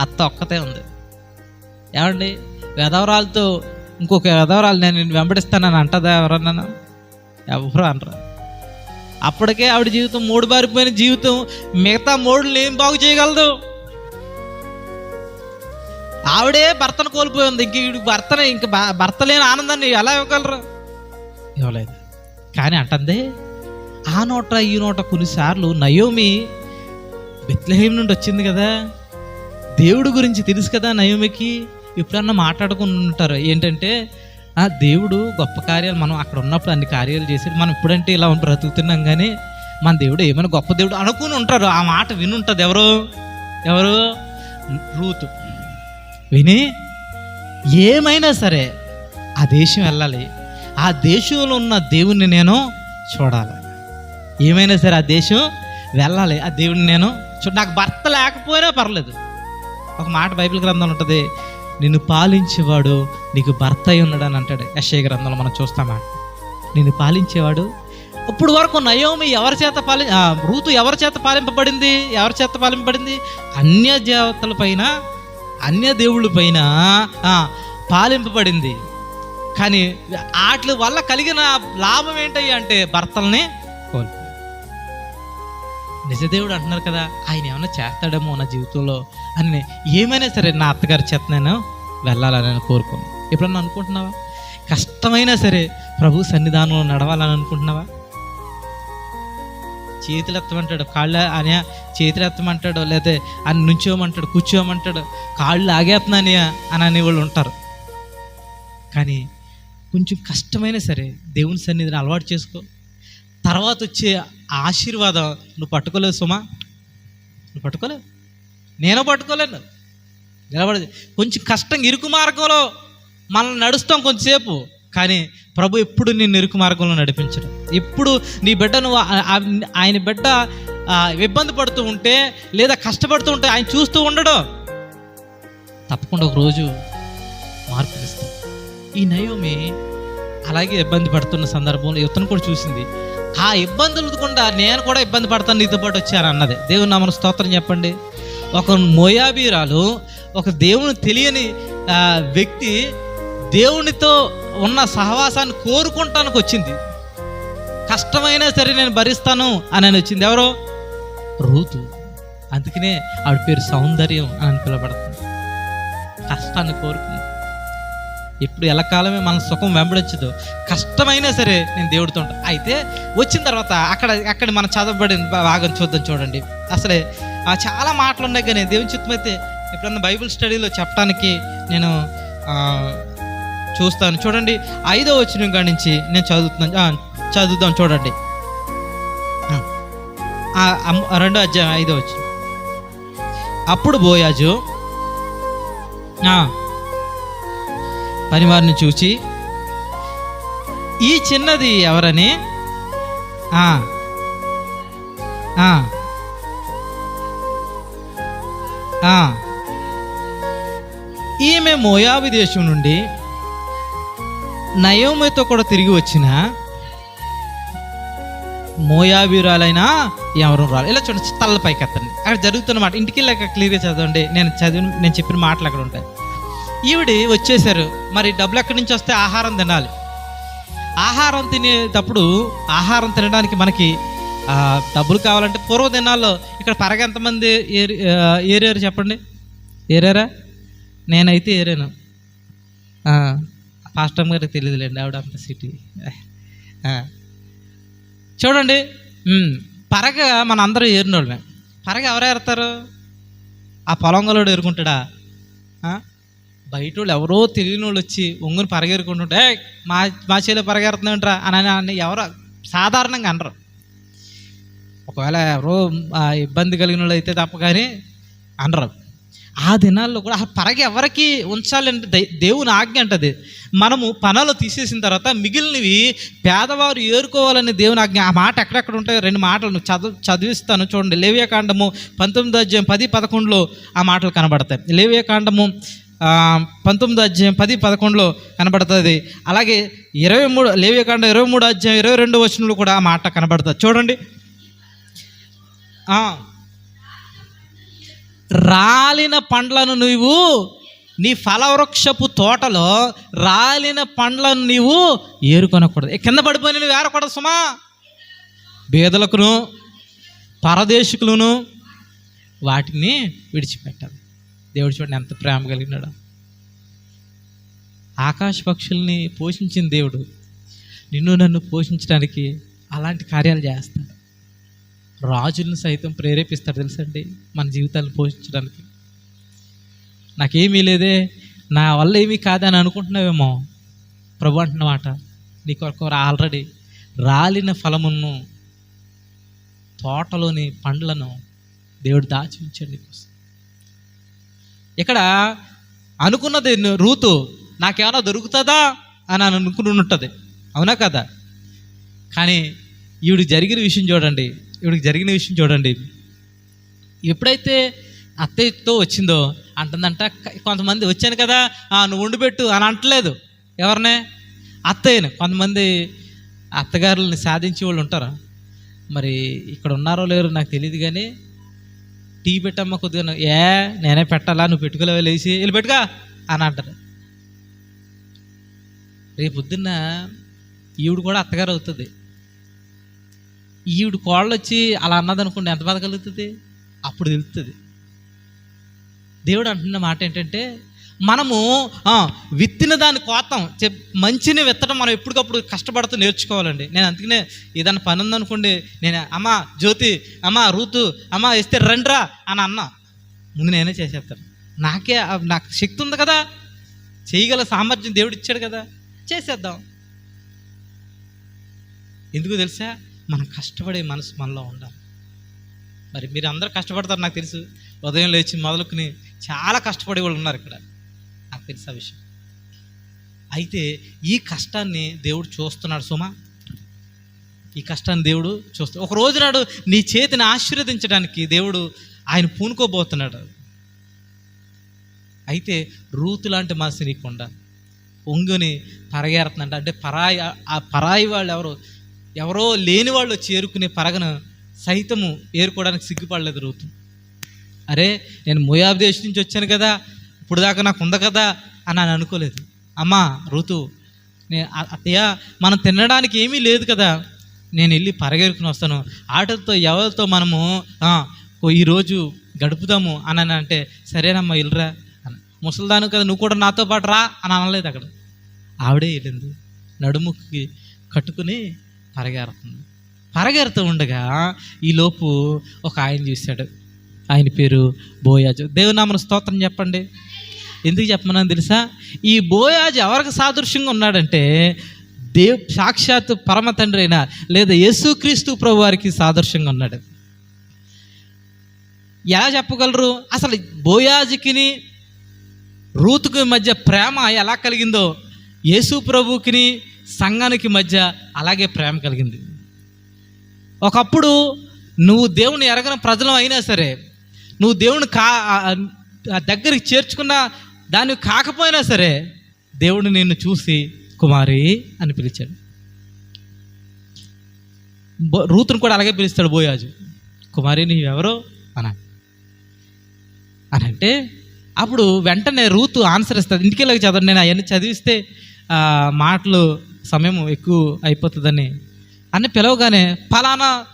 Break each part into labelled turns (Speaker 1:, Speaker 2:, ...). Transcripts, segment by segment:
Speaker 1: అత్త ఒక్కతే ఉంది. ఏమండి? వెధవరాలతో ఇంకొక వెధవరాలు నేను నేను వెంబడిస్తానని అంటదా ఎవరన్నా ఎవరు అనరా. అప్పటికే ఆవిడ జీవితం మూడు బారిపోయిన జీవితం మిగతా మూడులు ఏం బాగు చేయగలదు ఆవిడే భర్తను కోల్పోయింది ఇంక భర్తనే ఇంక భర్త లేని ఆనందాన్ని ఎలా ఇవ్వగలరు? ఇవ్వలేదు. కానీ అంటుంది ఆ నోట ఈ నోట కొన్నిసార్లు నయోమి బెత్లహేమ్ నుండి వచ్చింది కదా? దేవుడు గురించి తెలుసు కదా నయోమికి? ఎప్పుడన్నా మాట్లాడుకుని ఉంటారు. ఏంటంటే ఆ దేవుడు గొప్ప కార్యాలు మనం అక్కడ ఉన్నప్పుడు అన్ని కార్యాలు చేసి మనం ఇప్పుడంటే ఇలా బ్రతుకుతున్నాం కానీ మన దేవుడు ఏమైనా గొప్ప దేవుడు అనుకుని ఉంటారు. ఆ మాట వినుంటుంది ఎవరు? ఎవరు? రూతు. విని ఏమైనా సరే ఆ దేశం వెళ్ళాలి. ఆ దేశంలో ఉన్న దేవుణ్ణి నేను చూడాలి. ఏమైనా సరే ఆ దేశం వెళ్ళాలి. ఆ దేవుడిని నేను చూ నాకు భర్త లేకపోయినా పర్లేదు. ఒక మాట బైబిల్ గ్రంథంలో ఉంటుంది నిన్ను పాలించేవాడు నీకు భర్త అయి ఉన్నాడు అని అంటాడు. యశయ గ్రంథంలో మనం చూస్తామా? నిన్ను పాలించేవాడు. ఇప్పుడు వరకు నయోమి ఎవరి చేత పాలి ఆ, రూతు ఎవరి చేత పాలింపబడింది? ఎవరి చేత పాలింపబడింది? అన్య దేవతల పైన అన్య దేవుళ్ళ పైన పాలింపబడింది. కానీ వాటి వల్ల కలిగిన లాభం ఏంటయ్యా అంటే భర్తల్ని నిజదేవుడు అంటున్నారు కదా ఆయన ఏమైనా చేస్తాడేమో నా జీవితంలో అని ఏమైనా సరే నా అత్తగారి చేత నేను వెళ్ళాలని నేను ఎప్పుడన్నా అనుకుంటున్నావా? కష్టమైనా సరే ప్రభు సన్నిధానంలో నడవాలని అనుకుంటున్నావా? చేతులు ఎత్తమంటాడు కాళ్ళు అని చేతులు ఎత్తమంటాడు లేకపోతే అని నుంచోమంటాడు కూర్చోమంటాడు కాళ్ళు లాగేస్తున్నాని అని అనేవాళ్ళు ఉంటారు. కానీ కొంచెం కష్టమైనా సరే దేవుని సన్నిధిని అలవాటు చేసుకో. తర్వాత వచ్చే ఆశీర్వాదం నువ్వు పట్టుకోలేవు సుమా. నువ్వు పట్టుకోలేవు నేను పట్టుకోలేను. నిలబడదు. కొంచెం కష్టం ఇరుకు మార్గంలో మనం నడుస్తాం కొంచెంసేపు కానీ ప్రభు ఎప్పుడు నిన్ను ఇరుకు మార్గంలో నడిపించడం. ఎప్పుడు నీ బిడ్డ నువ్వు ఆయన బిడ్డ ఇబ్బంది పడుతూ ఉంటే లేదా కష్టపడుతూ ఉంటే ఆయన చూస్తూ ఉండడం. తప్పకుండా ఒకరోజు మార్పునిస్తాం ఈ నయోమి అలాగే ఇబ్బంది పడుతున్న సందర్భంలో ఇతను కూడా చూసింది. ఆ ఇబ్బందులు కూడా నేను కూడా ఇబ్బంది పడతాను నీతో పాటు వచ్చాను అన్నది. దేవుని నామను స్తోత్రం చెప్పండి. ఒక మోయాబీరాలు ఒక దేవుని తెలియని వ్యక్తి దేవునితో ఉన్న సహవాసాన్ని కోరుకుంటానికి వచ్చింది. కష్టమైనా సరే నేను భరిస్తాను అని వచ్చింది. ఎవరో? రూతు. అందుకనే ఆవిడ పేరు సౌందర్యం అని పిలబడుతుంది కష్టాన్ని కోరుకు ఎప్పుడు కాలమే మన సుఖం వెంబడొచ్చదు కష్టమైనా సరే నేను దేవుడితో ఉంటాను అయితే వచ్చిన తర్వాత అక్కడ అక్కడ మనం చదవబడిన భాగం చూద్దాం చూడండి. అసలే ఆ, చాలా మాటలు ఉన్నాయి కానీ దేవుని చిత్తం అయితే ఎప్పుడన్నా బైబిల్ స్టడీలో చెప్పడానికి నేను చూస్తాను. చూడండి ఐదో వచ్చిన కాడి నుంచి నేను చదువుతున్నాను. చదువుదాం చూడండి. రెండో అధ్యాయం ఐదో వచ్చిన అప్పుడు బోయాజు పనివారిని చూచి ఈ చిన్నది ఎవరని? ఈమె మోయాబు దేశం నుండి నయోమితో కూడా తిరిగి వచ్చిన మోయాబీరాలైనా ఎవరు రాలి. ఇలా చూడండి తల్ల పైకి ఎత్తండి అక్కడ జరుగుతున్నమాట ఇంటికి వెళ్ళాక క్లియర్గా చదవండి. నేను చదివిన నేను చెప్పిన మాటలు అక్కడ ఉంటాయి. ఈవిడి వచ్చేసారు మరి డబ్బులు ఎక్కడి నుంచి వస్తే ఆహారం తినాలి. ఆహారం తినేటప్పుడు ఆహారం తినడానికి మనకి డబ్బులు కావాలంటే పూర్వ దినాల్లో ఇక్కడ పరగ ఎంతమంది ఏరి ఏరారు చెప్పండి? ఏరారా? నేనైతే ఏరాను. ఫాస్ట్ పాస్టమ్ గారికి తెలియదులేండి ఆవిడ అంత సిటీ. చూడండి. పరగ మన అందరూ ఏరినోళ్ళమే. పరగ ఎవరు ఏరుతారు? ఆ పొలంగలోడు ఎరుకుంటాడా బయట వాళ్ళు ఎవరో తెలియని వాళ్ళు వచ్చి ఒంగుని పరగేరుకుంటుంటే మా మా చేలో పరగేరుతున్నాంట్రా అని అని ఎవరో సాధారణంగా అనరు. ఒకవేళ ఎవరో ఇబ్బంది కలిగిన వాళ్ళు అయితే తప్ప కానీ అనరు. ఆ దినాల్లో కూడా ఆ పరగ ఎవరికి ఉంచాలంటే దేవుని ఆజ్ఞ అంటది. మనము పనులు తీసేసిన తర్వాత మిగిలినవి పేదవారు ఏరుకోవాలని దేవుని ఆజ్ఞ. ఆ మాట ఎక్కడెక్కడ ఉంటాయో రెండు మాటలు చదువు చదివిస్తాను చూడండి. లేవ్యకాండము పంతొమ్మిది అధ్యాయం పది పదకొండులో ఆ మాటలు కనబడతాయి. లేవ్యకాండము పంతొమ్మిది అధ్యాయం పది పదకొండులో కనబడుతుంది. అలాగే ఇరవై మూడు లేవియకాండం ఇరవై మూడు అధ్యాయం ఇరవై రెండు వచనంలో కూడా ఆ మాట కనబడుతుంది. చూడండి. రాలిన పండ్లను నువ్వు నీ ఫలవృక్షపు తోటలో రాలిన పండ్లను నీవు ఏరుకొనకూడదు. కింద పడిపోయిన నువ్వు ఏరకూడదు సుమా. బేదలకును పరదేశికులను వాటిని విడిచిపెట్టాలి దేవుడు చూడండి ఎంత ప్రేమ కలిగినాడు. ఆకాశ పక్షుల్ని పోషించిన దేవుడు నిన్ను నన్ను పోషించడానికి అలాంటి కార్యాలు చేస్తాడు. రాజులను సైతం ప్రేరేపిస్తాడు తెలుసండి మన జీవితాలను పోషించడానికి. నాకేమీ లేదే నా వల్ల ఏమీ కాదని అనుకుంటున్నావేమో ప్రభు అంటున్నమాట నీ కొరకు ఆల్రెడీ రాలిన ఫలమును తోటలోని పండ్లను దేవుడు దాచి ఉంచండి నీకోసం. ఇక్కడ అనుకున్నది రూతు నాకేమైనా దొరుకుతుందా? అని అని అనుకుని ఉంటుంది అవునా కదా? కానీ ఈవిడికి జరిగిన విషయం చూడండి ఈవిడికి జరిగిన విషయం చూడండి. ఎప్పుడైతే అత్తయ్యతో వచ్చిందో అంటుందంట కొంతమంది వచ్చాను కదా "ఆ, నువ్వు వండిపెట్టు అని అంటలేదు. ఎవరినే? అత్తయ్యను. కొంతమంది అత్తగారులని సాధించే వాళ్ళు ఉంటారు? మరి ఇక్కడ ఉన్నారో లేరు నాకు తెలియదు కానీ టీ పెట్టమ్మ కొద్దిగా ఏ నేనే పెట్టాలా? నువ్వు పెట్టుకోలేవా? లేచి వెళ్ళి పెట్టుగా అని అంటారు. రేపు పొద్దున్న ఈవిడ కూడా అత్తగారు అవుతుంది. ఈవిడ కోళ్ళు వచ్చి అలా అన్నదనుకోండి ఎంత బాధ కలుగుతుంది? అప్పుడు తెలుస్తుంది. దేవుడు అంటున్న మాట ఏంటంటే మనము విత్తిన దాన్ని కోతాం చెప్ మంచిని విత్తడం మనం ఎప్పటికప్పుడు కష్టపడుతూ నేర్చుకోవాలండి. నేను అందుకనే ఏదైనా పని ఉందనుకోండి నేను అమ్మా జ్యోతి అమ్మా రూతు అమ్మా ఇస్తే రండ్రా అని అన్నా. ముందు నేనే చేసేస్తాను. నాకే నాకు శక్తి ఉంది కదా చేయగల సామర్థ్యం దేవుడు ఇచ్చాడు కదా చేసేద్దాం. ఎందుకు తెలుసా? మనం కష్టపడే మనసు మనలో ఉండాలి. మరి మీరు అందరూ కష్టపడతారు నాకు తెలుసు. ఉదయం లేచి మొదలుకుని చాలా కష్టపడే వాళ్ళు ఉన్నారు ఇక్కడ. తెలుసు ఆ విషయం? అయితే ఈ కష్టాన్ని దేవుడు చూస్తున్నాడు సుమా. ఈ కష్టాన్ని దేవుడు చూస్తాడు ఒక రోజు నాడు నీ చేతిని ఆశీర్వదించడానికి దేవుడు ఆయన పూనుకోబోతున్నాడు. అయితే రూతు లాంటి మనసు నీకుండా. ఉండాలి పొంగుని పరగేరుతుందంట అంటే పరాయి ఆ పరాయి వాళ్ళు ఎవరో ఎవరో లేని వాళ్ళు చేరుకునే పరగను సైతము ఏరుకోవడానికి సిగ్గుపడలేదు రూతు. అరే నేను ముయాబ్ దేశం నుంచి వచ్చాను కదా ఇప్పుడు దాకా నాకు ఉంది కదా అని నేను అనుకోలేదు. అమ్మా ఋతు నేను అత్తయ్య మనం తినడానికి ఏమీ లేదు కదా. నేను వెళ్ళి పరగెరుకుని వస్తాను. ఆటలతో ఎవరితో మనము ఈరోజు గడుపుదాము అని అని అంటే సరేనమ్మా వెళ్ళరా అని. ముసలిదాను కదా నువ్వు కూడా నాతో పాటు రా అని అనలేదు అక్కడ. ఆవిడే వెళ్ళింది. నడుముకి కట్టుకుని పరగెరుతుంది. పరగెరుతూ ఉండగా ఈలోపు ఒక ఆయన చూశాడు. ఆయన పేరు బోయాజు. దేవునామన స్తోత్రం చెప్పండి. ఎందుకు చెప్పమన్నా తెలుసా? ఈ బోయాజు ఎవరికి సాదృశ్యంగా ఉన్నాడంటే దేవ్ సాక్షాత్ పరమ తండ్రి అయినా లేదా యేసుక్రీస్తు ప్రభు వారికి సాదృశ్యంగా ఉన్నాడు. ఎలా చెప్పగలరు? అసలు బోయాజుకిని రూతుకి మధ్య ప్రేమ ఎలా కలిగిందో యేసు ప్రభుకిని సంఘానికి మధ్య అలాగే ప్రేమ కలిగింది. ఒకప్పుడు నువ్వు దేవుని ఎరగని ప్రజలు అయినా సరే నువ్వు దేవుని కా దగ్గరికి చేర్చుకున్న దాన్ని కాకపోయినా సరే దేవుడు నిన్ను చూసి కుమారి అని పిలిచాడు. రూతును కూడా అలాగే పిలుస్తాడు బోయాజు. కుమారి నీవెవరో? అన్నా అని అంటే అప్పుడు వెంటనే రూతు ఆన్సర్ ఇస్తుంది ఇంటికెళ్ళకి చదవండి నేను అవన్నీ చదివిస్తే మాటలు సమయం ఎక్కువ అయిపోతుందని. అని పిలవగానే ఫలానా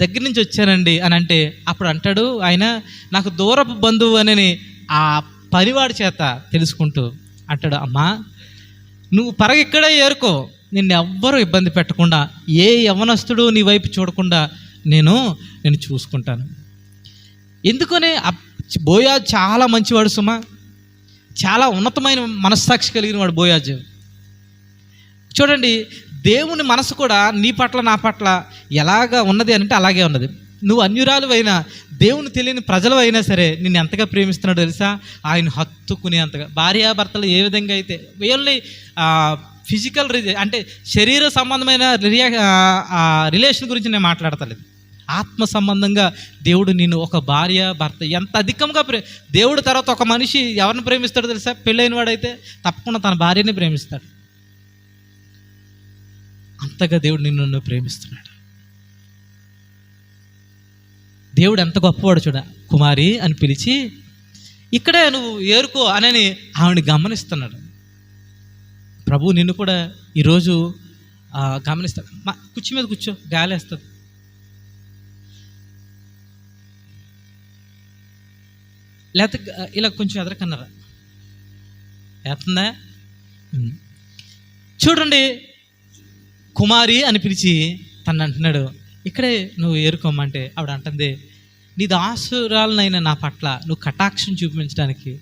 Speaker 1: దగ్గర నుంచి వచ్చానండి అని అంటే అప్పుడు అంటాడు ఆయన నాకు దూరపు బంధువు అని ఆ పనివాడి చేత తెలుసుకుంటూ అంటాడు అమ్మా నువ్వు పరగెక్కడే ఏరుకో. నిన్ను ఎవ్వరూ ఇబ్బంది పెట్టకుండా ఏ యవనస్తుడు నీ వైపు చూడకుండా నేను నేను చూసుకుంటాను. ఎందుకని? అప్- బోయాజ్ చాలా మంచివాడు సుమా. చాలా ఉన్నతమైన మనస్సాక్షి కలిగిన వాడు బోయాజు. చూడండి దేవుని మనసు కూడా నీ పట్ల నా పట్ల ఎలాగా ఉన్నది అంటే అలాగే ఉన్నది. నువ్వు అన్యురాలు అయినా దేవుని తెలియని ప్రజలు అయినా సరే నిన్ను ఎంతగా ప్రేమిస్తున్నాడు తెలుసా? ఆయన హత్తుకునేంతగా భార్యాభర్తలు ఏ విధంగా అయితే ఓన్లీ ఫిజికల్ అంటే శరీర సంబంధమైన రియా రిలేషన్ గురించి నేను మాట్లాడతలేదు. ఆత్మ సంబంధంగా దేవుడు నిన్ను ఒక భార్య భర్త ఎంత అధికంగా ప్రే దేవుడు తర్వాత ఒక మనిషి ఎవరిని ప్రేమిస్తాడో తెలుసా? పెళ్ళైన వాడైతే తప్పకుండా తన భార్యని ప్రేమిస్తాడు. అంతగా దేవుడు నిన్ను ప్రేమిస్తున్నాడు. దేవుడు ఎంత గొప్పవాడు చూడ కుమారి అని పిలిచి ఇక్కడే నువ్వు ఏరుకో అనని ఆవిడ గమనిస్తున్నాడు. ప్రభు నిన్ను కూడా ఈరోజు గమనిస్తాడు మా కుర్చీ మీద కూర్చో గాలి వేస్తుంది లేకపోతే ఇలా కొంచెం ఎదరకన్నారా? వేస్తుందా చూడండి కుమారి అని పిలిచి తను అంటున్నాడు ఇక్కడే నువ్వు ఏరుకోమంటే ఆవిడ అంటుంది నీ దాసురాలనైనా నా పట్ల నువ్వు కటాక్షం చూపించడానికి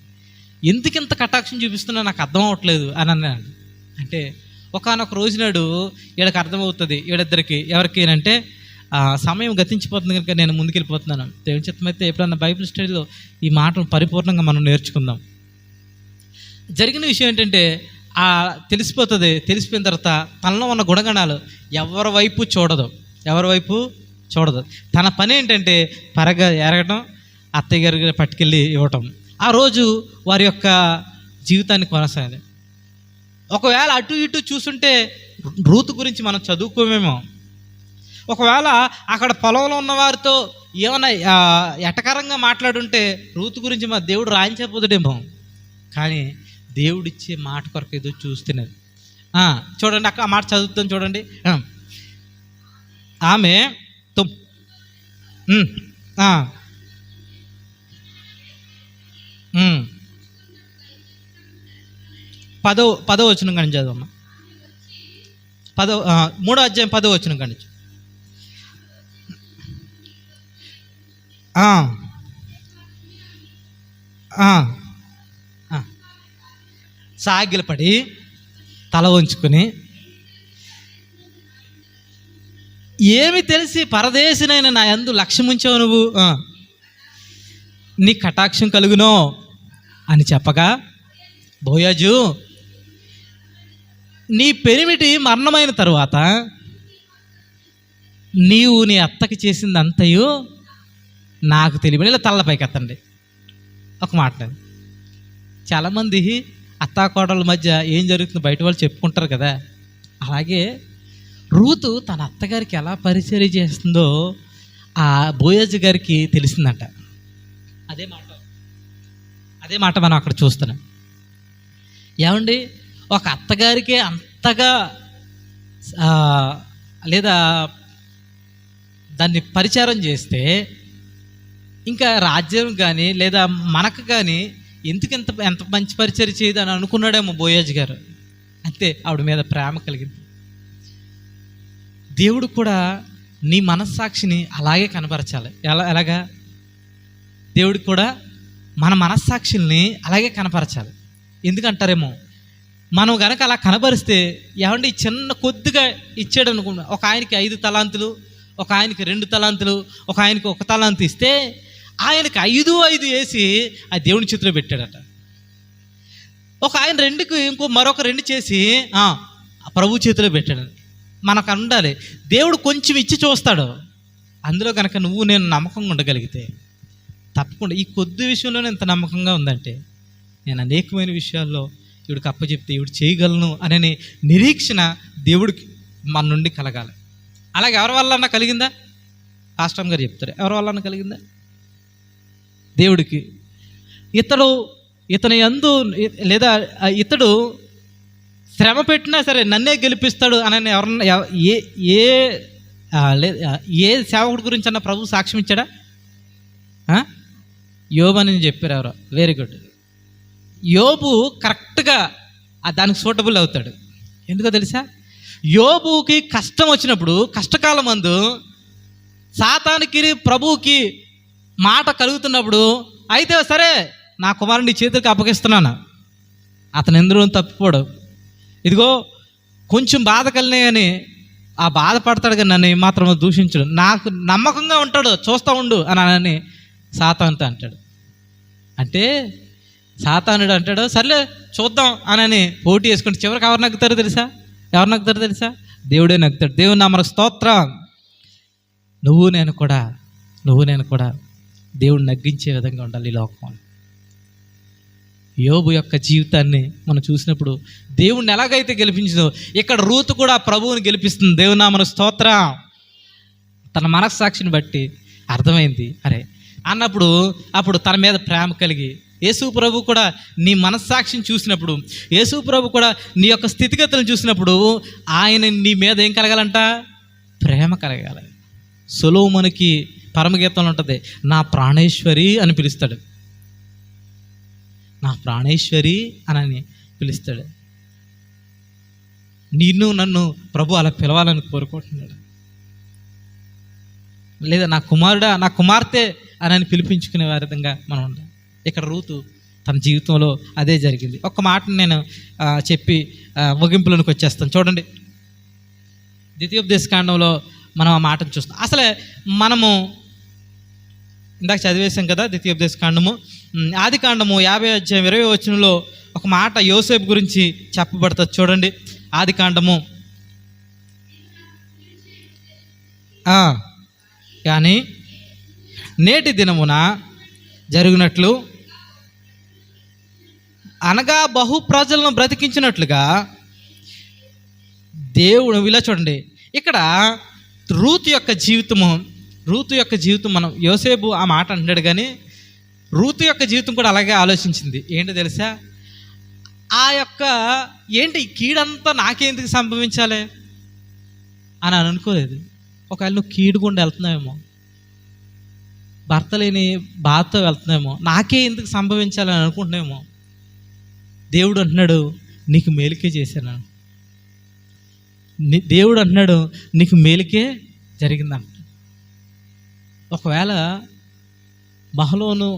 Speaker 1: ఎందుకింత కటాక్షం చూపిస్తున్నా నాకు అర్థం అవ్వట్లేదు అని అన్నాడు. అంటే ఒకనొక రోజు నాడు వీళ్ళకి అర్థమవుతుంది వీళ్ళిద్దరికి ఎవరికి అంటే ఆ, సమయం గతించిపోతుంది కనుక నేను ముందుకెళ్ళిపోతున్నాను. దేవుని చిత్తమైతే ఎప్పుడన్నా బైబిల్ స్టడీలో ఈ మాటను పరిపూర్ణంగా మనం నేర్చుకుందాం. జరిగిన విషయం ఏంటంటే ఆ తెలిసిపోతుంది తెలిసిపోయిన తర్వాత తనలో ఉన్న గుణగణాలు ఎవరి వైపు చూడదు. ఎవరి వైపు చూడదు. తన పని ఏంటంటే పరగ ఎరగడం అత్తయ్య గారికి పట్టుకెళ్ళి ఇవ్వటం. ఆ రోజు వారి యొక్క జీవితాన్ని కొనసాగాలి ఒకవేళ అటు ఇటు చూసుంటే రూతు గురించి మనం చదువుకోమేమో. ఒకవేళ అక్కడ పొలంలో ఉన్నవారితో ఏమైనా ఎటకరంగా మాట్లాడుంటే రూతు గురించి మా దేవుడు రాయించకపోతాడేమో కానీ దేవుడిచ్చే మాట కొరకు ఏదో చూస్తున్నది చూడండి అక్క ఆ మాట చదువుతాం చూడండి. ఆమె తుమ్. పదో పదో వచ్చిన కానీ చదవమ్మా పదో మూడో అధ్యాయం పదో వచ్చిన కానీ సాగిలపడి తల ఉంచుకుని ఏమి తెలిసి పరదేశినైన నా ఎందు లక్ష్యం ఉంచావు నువ్వు? నీ కటాక్షం కలుగునో అని చెప్పగా బోయాజు నీ పెరిమిటి మరణమైన తరువాత నీవు నీ అత్తకి చేసింది అంతయు నాకు తెలియని ఇలా తల్లపైకి ఎత్తండి ఒక మాట చాలామంది అత్తాకోడల మధ్య ఏం జరుగుతుందో బయట వాళ్ళు చెప్పుకుంటారు కదా. అలాగే రూతు తన అత్తగారికి ఎలా పరిచయం చేస్తుందో ఆ బోయజ్ గారికి తెలిసిందంట. అదే మాట. అదే మాట మనం అక్కడ చూస్తున్నాం. ఏమండి? ఒక అత్తగారికే అంతగా లేదా దాన్ని పరిచారం చేస్తే ఇంకా రాజ్యం కానీ లేదా మనకు కానీ ఎందుకు ఎంత ఎంత మంచి పరిచయం చేయదు అని అనుకున్నాడేమో బోయాజ్ గారు. అంతే ఆవిడ మీద ప్రేమ కలిగింది. దేవుడు కూడా నీ మనస్సాక్షిని అలాగే కనపరచాలి. ఎలా ఎలాగా? దేవుడికి కూడా మన మనస్సాక్షుల్ని అలాగే కనపరచాలి. ఎందుకంటారేమో? మనం గనక అలా కనపరిస్తే ఏమంటే చిన్న కొద్దిగా ఇచ్చాడు అనుకున్నా ఒక ఆయనకి ఐదు తలాంతులు ఒక ఆయనకి రెండు తలాంతులు ఒక ఆయనకి ఒక తలాంతు ఇస్తే ఆయనకి ఐదు ఐదు వేసి ఆ దేవుని చేతిలో పెట్టాడట. ఒక ఆయన రెండుకి ఇంకో మరొక రెండు చేసి ఆ ప్రభు చేతిలో పెట్టాడు మనకు ఉండాలి దేవుడు కొంచెం ఇచ్చి చూస్తాడు. అందులో కనుక నువ్వు నేను నమ్మకంగా ఉండగలిగితే తప్పకుండా. ఈ కొద్ది విషయంలోనే ఎంత నమ్మకంగా ఉందంటే నేను అనేకమైన విషయాల్లో ఇవిడికి అప్పచెప్తే ఇవిడు చేయగలను అనే నిరీక్షణ దేవుడికి మన నుండి కలగాలి. అలాగే ఎవరి వల్ల కలిగిందా? పాస్టమ్ గారు చెప్తారు. ఎవరి వల్ల కలిగిందా? దేవుడికి. ఇతడు ఇతని యందు లేదా ఇతడు శ్రమ పెట్టినా సరే నన్నే గెలిపిస్తాడు అని ఎవరన్నా ఎవ- ఏ ఏ ఏ సేవకుడి గురించి అన్న ప్రభు సాక్ష్యం ఇచ్చాడా? యోబు అని చెప్పారు ఎవరో. వెరీ గుడ్ యోబు కరెక్ట్గా దానికి సూటబుల్ అవుతాడు. ఎందుకో తెలుసా? యోబుకి కష్టం వచ్చినప్పుడు కష్టకాలం అందు సాతానికి ప్రభువుకి మాట కలుగుతున్నప్పుడు అయితే సరే నా కుమారుని చేతులకు అప్పగిస్తున్నాను. అతను ఎందులో తప్పిపోడు. ఇదిగో కొంచెం బాధ కలినాయని ఆ బాధపడతాడు కానీ నన్ను ఏమాత్రం దూషించడు. నాకు నమ్మకంగా ఉంటాడు చూస్తూ ఉండు అని అని సాతానుతో అంటాడు. అంటే సాతానుడు అంటాడు సర్లే చూద్దాం అని పోటీ వేసుకుంటే చివరికి ఎవరు నగ్గుతారో తెలుసా? ఎవరు నగ్గుతారో తెలుసా? దేవుడే నగ్గుతాడు. దేవుడు నా స్తోత్రం. నువ్వు నేను కూడా నువ్వు నేను కూడా దేవుడు నగ్గించే విధంగా ఉండాలి ఈ లోకం యోబు యొక్క జీవితాన్ని మనం చూసినప్పుడు దేవుణ్ణి ఎలాగైతే గెలిపించిందో ఇక్కడ రూతు కూడా ప్రభువుని గెలిపిస్తుంది. దేవునా మన స్తోత్ర. తన మనస్సాక్షిని బట్టి అర్థమైంది. అరే అన్నప్పుడు అప్పుడు తన మీద ప్రేమ కలిగి యేసు ప్రభు కూడా నీ మనస్సాక్షిని చూసినప్పుడు యేసు ప్రభు కూడా నీ యొక్క స్థితిగతులను చూసినప్పుడు ఆయన నీ మీద ఏం కలగాలంట? ప్రేమ కలగాలి. సొలోమునికి పరమగీతంలో ఉంటుంది నా ప్రాణేశ్వరి అని పిలుస్తాడు. నా ప్రాణేశ్వరి అని పిలుస్తాడు. నిన్ను నన్ను ప్రభు అలా పిలవాలని కోరుకుంటున్నాడు. లేదా నా కుమారుడా నా కుమార్తె అని పిలిపించుకునే విధంగా మనం ఉండాలి. ఇక్కడ రూతు తన జీవితంలో అదే జరిగింది. ఒక్క మాటను నేను చెప్పి ముగింపులోనికి వచ్చేస్తాను. చూడండి. ద్వితీయోపదేశ కాండంలో మనం ఆ మాటను చూస్తాం. అసలే మనము ఇందాక చదివేశాం కదా ద్వితీయోపదేశ కాండము. ఆది కాండము యాభై అధ్యాయం ఇరవై వచనంలో ఒక మాట యోసేపు గురించి చెప్పబడుతుంది చూడండి. ఆది కాండము. కానీ నేటి దినమున జరిగినట్లు అనగా బహు ప్రజలను బ్రతికించినట్లుగా దేవుడు ఇలా చూడండి. ఇక్కడ రూత్ యొక్క జీవితము రూతు యొక్క జీవితం మనం యోసేపు ఆ మాట అంటాడు కానీ రూతు యొక్క జీవితం కూడా అలాగే ఆలోచించింది. ఏంటో తెలుసా? ఆ యొక్క ఏంటి కీడంతా నాకేందుకు సంభవించాలి? అని అని అనుకోలేదు. ఒకవేళ నువ్వు కీడు గుండా వెళ్తున్నావేమో భర్త లేని బాధతో వెళ్తున్నామో నాకే ఎందుకు సంభవించాలని అనుకుంటున్నామో దేవుడు అంటున్నాడు నీకు మేలుకే చేశాను. దేవుడు అంటున్నాడు నీకు మేలుకే జరిగిందంట. ఒకవేళ మహలోను